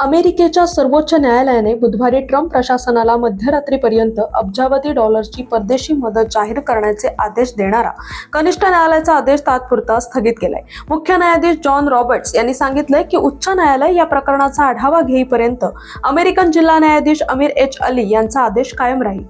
अमेरिकेच्या सर्वोच्च न्यायालयाने बुधवारी ट्रम्प प्रशासनाला मध्यरात्रीपर्यंत अब्जावधी डॉलर्सची परदेशी मदत जाहीर करण्याचे आदेश देणारा कनिष्ठ न्यायालयाचा आदेश तात्पुरता स्थगित केलाय. मुख्य न्यायाधीश जॉन रॉबर्ट्स यांनी सांगितलंय की उच्च न्यायालय या प्रकरणाचा आढावा घेईपर्यंत अमेरिकन जिल्हा न्यायाधीश अमीर एच अली यांचा आदेश कायम राहील.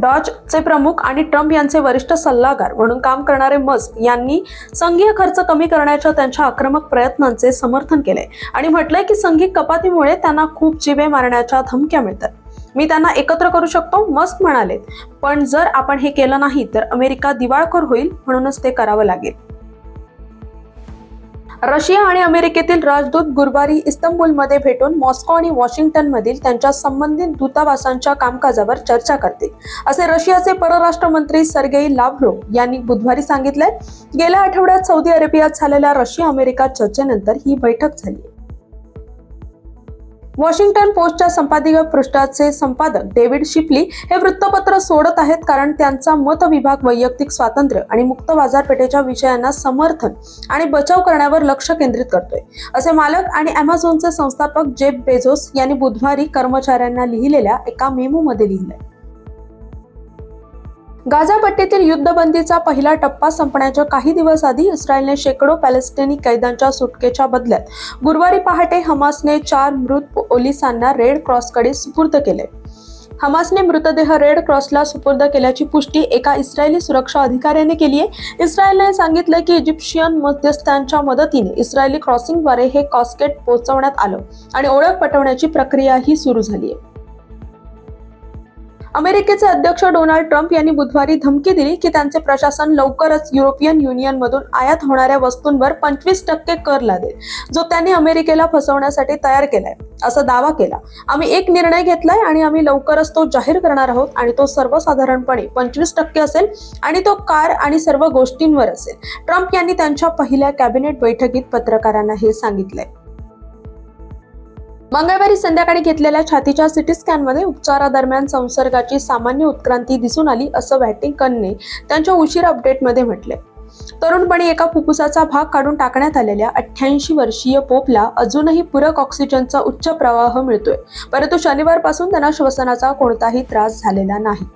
डॉजचे प्रमुख आणि ट्रम्प यांचे वरिष्ठ सल्लागार म्हणून काम करणारे मस्क यांनी संघीय खर्च कमी करण्याच्या त्यांच्या आक्रमक प्रयत्नांचे समर्थन केले. आणि म्हटलंय की संघिक कपातीमुळे त्यांना खूप जिवे मारण्याच्या धमक्या मिळतात. मी त्यांना एकत्र करू शकतो मस्क म्हणाले पण जर आपण हे केलं नाही तर अमेरिका दिवाळखोर होईल म्हणूनच ते करावं लागेल. रशिया आणि अमेरिकेतील राजदूत गुरुवारी इस्तंबुलमध्ये भेटून मॉस्को आणि वॉशिंग्टन मधील त्यांच्या संबंधित दूतावासांच्या कामकाजावर चर्चा करतील. असे रशियाचे परराष्ट्र मंत्री सर्गेई लाव्हरोव यांनी बुधवारी सांगितलंय. गेल्या आठवड्यात सौदी अरेबियात झालेल्या रशिया अमेरिका चर्चेनंतर ही बैठक झाली. वॉशिंग्टन पोस्टच्या संपादकीय पृष्ठाचे संपादक डेव्हिड शिपली हे वृत्तपत्र सोडत आहेत कारण त्यांचा मतविभाग वैयक्तिक स्वातंत्र्य आणि मुक्त बाजारपेठेच्या विषयांना समर्थन आणि बचाव करण्यावर लक्ष केंद्रित करतोय. असे मालक आणि अमेझॉनचे संस्थापक जेफ बेझोस यांनी बुधवारी कर्मचाऱ्यांना लिहिलेल्या एका मेमोमध्ये लिहिलंय. गाझा पट्टीतील युद्धबंदीचा पहिला टप्पा संपण्याच्या काही दिवस आधी इस्रायलने शेकडो पॅलेस्टिनी कैद्यांच्या सुटकेच्या बदल्यात गुरुवारी पहाटे हमासने चार मृत पोलिसांना रेड क्रॉसकडे सुपूर्द केले. हमासने मृतदेह रेड क्रॉसला सुपूर्द केल्याची पुष्टी एका इस्रायली सुरक्षा अधिकाऱ्याने केली आहे. इस्रायलने सांगितलं की इजिप्शियन मध्यस्थांच्या मदतीने इस्रायली क्रॉसिंगद्वारे हे कॉस्केट पोहोचवण्यात आलं आणि ओळख पटवण्याची प्रक्रियाही सुरू झाली आहे. अमेरिकेचे अध्यक्ष डोनाल्ड ट्रम्प यांनी बुधवारी धमकी दिली की त्यांचे प्रशासन लवकरच युरोपियन युनियनमधून आयात होणाऱ्या वस्तूंवर पंचवीस टक्के कर लादेल जो त्यांनी अमेरिकेला फसवण्यासाठी तयार केलाय. असा दावा केला. आम्ही एक निर्णय घेतलाय आणि आम्ही लवकरच तो जाहीर करणार आहोत आणि तो सर्वसाधारणपणे पंचवीस टक्के असेल आणि तो कार आणि सर्व गोष्टींवर असेल. ट्रम्प यांनी त्यांच्या पहिल्या कॅबिनेट बैठकीत पत्रकारांना हे सांगितलंय. मंगळवारी संध्याकाळी घेतलेल्या छातीच्या सिटी स्कॅनमध्ये उपचारादरम्यान संसर्गाची सामान्य उत्क्रांती दिसून आली असं व्हॅटिकनने त्यांच्या उशीर अपडेटमध्ये म्हटले. तरुणपणी एका फुफ्फुसाचा भाग काढून टाकण्यात आलेल्या अठ्ठ्याऐंशी वर्षीय पोपला अजूनही पूरक ऑक्सिजनचा उच्च प्रवाह मिळतोय. परंतु शनिवारपासून त्यांना श्वसनाचा कोणताही त्रास झालेला नाही.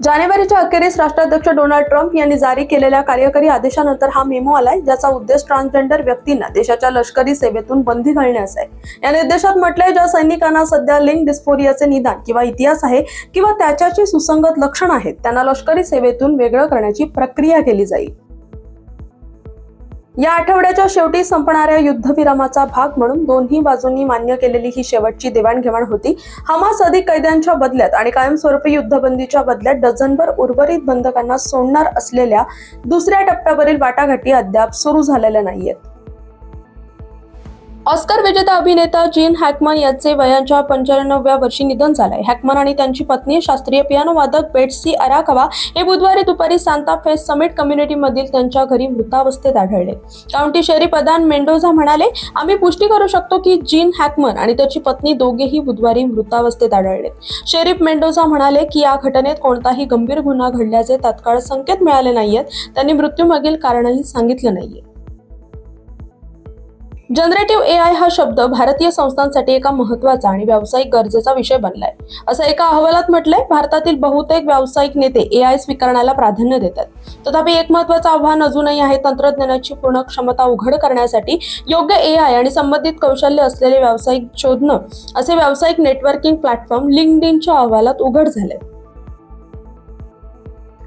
जानेवारीच्या अखेरीस राष्ट्राध्यक्ष डोनाल्ड ट्रम्प यांनी जारी केलेल्या कार्यकारी आदेशानंतर हा मेमो आलाय ज्याचा उद्देश ट्रान्सजेंडर व्यक्तींना देशाच्या लष्करी सेवेतून बंदी घालण्यास आहे. या निर्देशात म्हटलंय ज्या सैनिकांना सध्या लिंग डिस्फोरियाचे निदान किंवा इतिहास आहे किंवा त्याच्याची सुसंगत लक्षण आहेत त्यांना लष्करी सेवेतून वेगळं करण्याची प्रक्रिया केली जाईल. या आठवड्याच्या शेवटी संपणाऱ्या युद्धविरामाचा भाग म्हणून दोन्ही बाजूंनी मान्य केलेली ही शेवटची देवाणघेवाण होती. हमास अधिक कैद्यांच्या बदल्यात आणि कायमस्वरूपी युद्धबंदीच्या बदल्यात डझनभर उर्वरित बंधकांना सोडणार असलेल्या दुसऱ्या टप्प्यावरील वाटाघाटी अद्याप सुरू झालेल्या नाहीयेत. ऑस्कर विजेता अभिनेता जीन हॅकमन यांचे वयाच्या पंच्याण्णव्या वर्षी निधन झालंय. हॅकमन आणि त्यांची पत्नी शास्त्रीय पियानो वादक बेट्सी अराकवा हे बुधवारी दुपारी सांता फेस समिट कम्युनिटीमधील त्यांच्या घरी मृतावस्थेत आढळले. काउंटी शहरी प्रधान मेंडोझा म्हणाले आम्ही पुष्टी करू शकतो की जीन हॅकमन आणि त्याची पत्नी दोघेही बुधवारी मृतावस्थेत आढळले. शेरीफ मेंडोझा म्हणाले की या घटनेत कोणताही गंभीर गुन्हा घडल्याचे तात्काळ संकेत मिळाले नाहीयेत. त्यांनी मृत्यूमागील कारणही सांगितलं नाहीये. जनरेटिव्ह ए आय हा शब्द भारतीय संस्थांसाठी एका महत्त्वाचा आणि व्यावसायिक गरजेचा विषय बनलाय. असं एका अहवालात म्हटलंय भारतातील बहुतेक व्यावसायिक नेते ए आय स्वीकारण्याला प्राधान्य देतात. तथापि एक महत्वाचं आव्हान अजूनही आहे तंत्रज्ञानाची पूर्ण क्षमता उघड करण्यासाठी योग्य ए आय आणि संबंधित कौशल्य असलेले व्यावसायिक शोधणं असे व्यावसायिक नेटवर्किंग प्लॅटफॉर्म लिंकडिनच्या अहवालात उघड झाले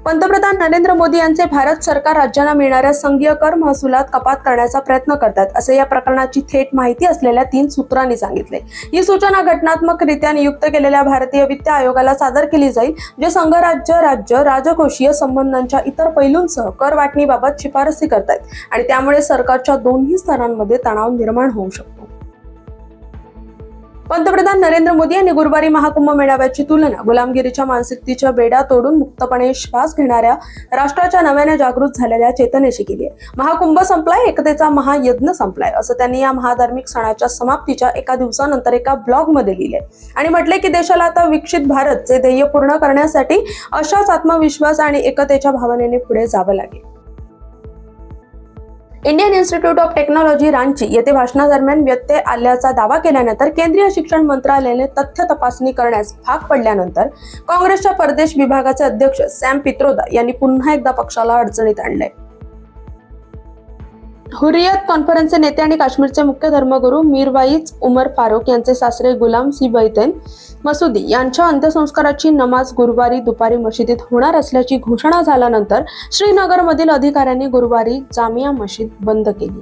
पंतप्रधान नरेंद्र मोदी यांचे भारत सरकार राज्यांना मिळणाऱ्या संघीय कर महसुलात कपात करण्याचा प्रयत्न करतात असे या प्रकरणाची थेट माहिती असलेल्या तीन सूत्रांनी सांगितले. ही सूचना घटनात्मकरित्या नियुक्त केलेल्या भारतीय वित्त आयोगाला सादर केली जाईल जे संघराज्य राज्य राजकोषीय संबंधांच्या इतर पैलूंसह कर वाटणीबाबत शिफारसी करतात आणि त्यामुळे सरकारच्या दोन्ही स्तरांमध्ये तणाव निर्माण होऊ शकतो. पंतप्रधान नरेंद्र मोदी यांनी गुरुवारी महाकुंभ मेळाव्याची तुलना गुलामगिरीच्या मानसिकतेच्या बेड्या तोडून मुक्तपणे श्वास घेणाऱ्या राष्ट्राच्या नव्याने जागृत झालेल्या चेतनेशी केली आहे. महाकुंभ संपलाय एकतेचा महायज्ञ संपलाय असं त्यांनी या महाधार्मिक सणाच्या समाप्तीच्या एका दिवसानंतर एका ब्लॉगमध्ये लिहिले आणि म्हटले की देशाला आता विकसित भारतचे ध्येय पूर्ण करण्यासाठी अशाच आत्मविश्वास आणि एकतेच्या भावनेने पुढे जावं लागेल. Indian institute of technology Ranchi येथे भाषणादरम्यान व्यत्यय आल्याचा दावा केल्यानंतर केंद्रीय शिक्षण मंत्रालयाने तथ्य तपासणी करण्यास भाग पडल्यानंतर काँग्रेसच्या परदेश विभागाचे अध्यक्ष सॅम पित्रोदा यांनी पुन्हा एकदा पक्षाला अडचणीत आणले हुरियत कॉन्फरन्सचे नेते आणि काश्मीरचे मुख्य धर्मगुरू मीरवाईज उमर फारूक यांचे सासरे गुलाम सी बैतेन मसुदी यांच्या अंत्यसंस्काराची नमाज गुरुवारी दुपारी मशिदीत होणार असल्याची घोषणा झाल्यानंतर श्रीनगरमधील अधिकाऱ्यांनी गुरुवारी जामिया मशीद बंद केली.